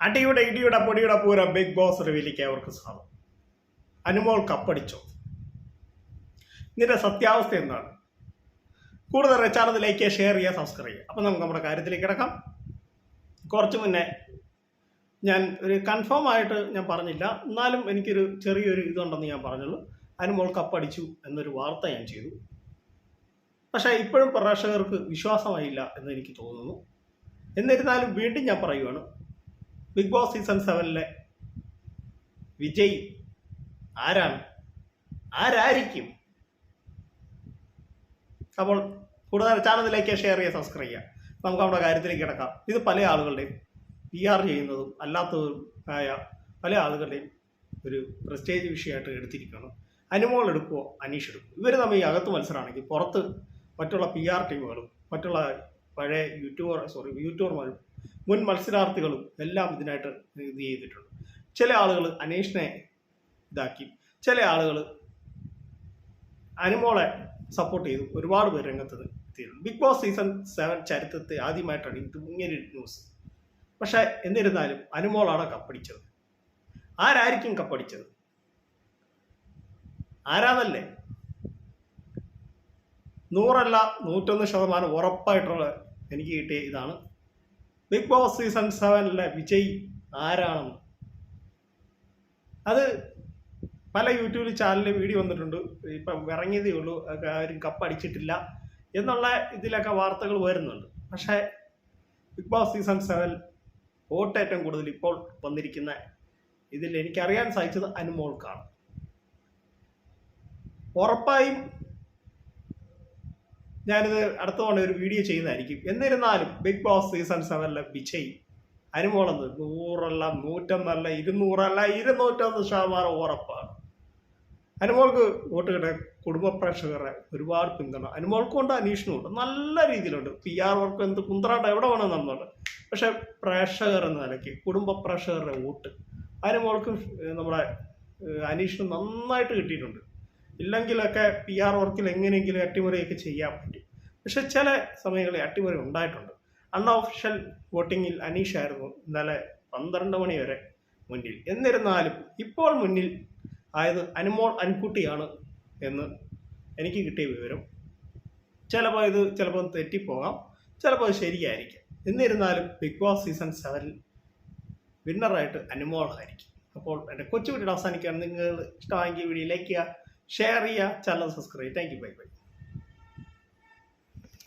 അടിയുടെ ഇടിയുടെ പൊടിയുടെ പൂര ബിഗ് ബോസ് റിവീലിക്ക് അവർക്ക് സ്വാഗതം. അനുമോൾ കപ്പടിച്ചോ. ഇതിന്റെ സത്യാവസ്ഥ എന്താണ്? കൂടുതൽ റെച്ചാർജ് ലൈക്ക് ചെയ്യുക ഷെയർ ചെയ്യുക സബ്സ്ക്രൈബ് ചെയ്യുക. അപ്പം നമുക്ക് നമ്മുടെ കാര്യത്തിലേക്ക് കിടക്കാം. കുറച്ച് മുന്നേ ഞാൻ ഒരു കൺഫേം ആയിട്ട് ഞാൻ പറഞ്ഞില്ല. എന്നാലും എനിക്കൊരു ചെറിയൊരു ഇതുണ്ടെന്ന് ഞാൻ പറഞ്ഞുള്ളൂ. അനുമോൾ കപ്പടിച്ചു എന്നൊരു വാർത്ത ഞാൻ ചെയ്തു. പക്ഷേ ഇപ്പോഴും പ്രേക്ഷകർക്ക് വിശ്വാസമായില്ല എന്ന് എനിക്ക് തോന്നുന്നു. എന്നിരുന്നാലും വീണ്ടും ഞാൻ പറയുവാണ്. ബിഗ് ബോസ് സീസൺ സെവനിലെ വിജയ് ആരാണ്? ആരായിരിക്കും? അപ്പോൾ കൂടുതൽ ചാനലിലേക്ക് ഷെയർ ചെയ്യുക സബ്സ്ക്രൈബ് ചെയ്യുക. നമുക്ക് നമ്മുടെ കാര്യത്തിലേക്ക് കിടക്കാം. ഇത് പല ആളുകളുടെയും പി ആർ ചെയ്യുന്നതും അല്ലാത്തതും ആയ പല ആളുകളുടെയും ഒരു പ്രസ്റ്റേജ് വിഷയമായിട്ട് എടുത്തിരിക്കുകയാണ്. അനുമോൾ എടുക്കുമോ അനീഷ് എടുക്കും ഇവർ ഈ അകത്ത് മത്സരമാണെങ്കിൽ പുറത്ത് മറ്റുള്ള പി ആർ ടീമുകളും മറ്റുള്ള പഴയ യൂട്യൂബർ സോറി യൂട്യൂബർമാരും മുൻ മത്സരാർത്ഥികളും എല്ലാം ഇതിനായിട്ട് ഇത് ചെയ്തിട്ടുണ്ട്. ചില ആളുകൾ അനീഷിനെ ഇതാക്കി. ചില ആളുകൾ അനുമോളെ സപ്പോർട്ട് ചെയ്തു. ഒരുപാട് പേര് രംഗത്ത് എത്തിയിട്ടുണ്ട്. ബിഗ് ബോസ് സീസൺ സെവൻ ചരിത്രത്തെ ആദ്യമായിട്ടാണ് ഇത് ഇങ്ങനെ ന്യൂസ് പക്ഷേ എന്നിരുന്നാലും അനുമോളാണ് കപ്പടിച്ചത്. ആരായിരിക്കും കപ്പടിച്ചത്? ആരാന്നല്ലേ? നൂറല്ല നൂറ്റൊന്ന് ശതമാനം ഉറപ്പായിട്ടുള്ള എനിക്ക് കിട്ടിയ ഇതാണ് ബിഗ് ബോസ് സീസൺ സെവനിലെ വിജയ് ആരാണെന്ന്. അത് പല യൂട്യൂബിൽ ചാനലിൽ വീഡിയോ വന്നിട്ടുണ്ട്. ഇപ്പം ഇറങ്ങിയതേ ഉള്ളൂ. ആരും കപ്പ് അടിച്ചിട്ടില്ല എന്നുള്ള ഇതിലൊക്കെ വാർത്തകൾ വരുന്നുണ്ട്. പക്ഷേ Bigg Boss season seven vote ഏറ്റവും കൂടുതൽ ഇപ്പോൾ വന്നിരിക്കുന്ന ഇതിൽ എനിക്കറിയാൻ സാധിച്ചത് അനുമോൾക്കാണ് ഉറപ്പായും ഞാനിത് അടുത്ത തവണ ഒരു വീഡിയോ ചെയ്യുന്നതായിരിക്കും. എന്നിരുന്നാലും ബിഗ് ബോസ് സീസൺ സെവനിലെ വിജയ് അനുമോളെന്ന് നൂറല്ല നൂറ്റൊന്നല്ല ഇരുന്നൂറല്ല ഇരുന്നൂറ്റൊന്ന് ശതമാനം ഉറപ്പാണ്. അനുമോൾക്ക് വോട്ട് കിട്ടാൻ കുടുംബ പ്രേക്ഷകരെ ഒരുപാട് പിന്തുണ. അനുമോൾക്കും ഉണ്ട് അന്വേഷണം ഉണ്ട്. നല്ല രീതിയിലുണ്ട്. പി ആർ വർക്ക് എന്ത് കുന്ത്രാണ്ട് എവിടെ വേണം നടന്നുണ്ട് പക്ഷെ പ്രേക്ഷകർ എന്ന നിലയ്ക്ക് കുടുംബ പ്രേക്ഷകരുടെ വോട്ട് അനുമോൾക്കും നമ്മുടെ അന്വേഷണം നന്നായിട്ട് കിട്ടിയിട്ടുണ്ട്. ഇല്ലെങ്കിലൊക്കെ പി ആർ വർക്കിൽ എങ്ങനെയെങ്കിലും അട്ടിമറിയൊക്കെ ചെയ്യാൻ പറ്റും. പക്ഷെ ചില സമയങ്ങളിൽ അട്ടിമറി ഉണ്ടായിട്ടുണ്ട്. അൺഒഫീഷ്യൽ വോട്ടിങ്ങിൽ അനീഷായിരുന്നു ഇന്നലെ പന്ത്രണ്ട് മണി വരെ മുന്നിൽ. എന്നിരുന്നാലും ഇപ്പോൾ മുന്നിൽ ആയത് അനുമോൾ അൻകുട്ടിയാണ് എന്ന് എനിക്ക് കിട്ടിയ വിവരം. ചിലപ്പോൾ ഇത് ചിലപ്പോൾ തെറ്റിപ്പോകാം. ചിലപ്പോൾ ശരിയായിരിക്കും. എന്നിരുന്നാലും ബിഗ് ബോസ് സീസൺ സെവനിൽ വിന്നറായിട്ട് അനുമോളായിരിക്കും അപ്പോൾ എന്റെ കൊച്ചു വീഡിയോ അവസാനിക്കുകയാണ് നിങ്ങൾ ഇഷ്ടമായെങ്കിൽ വീഡിയോ ലൈക്ക് ചെയ്യുക. ഷെയർ ചെയ്യുക channel subscribe thank you bye bye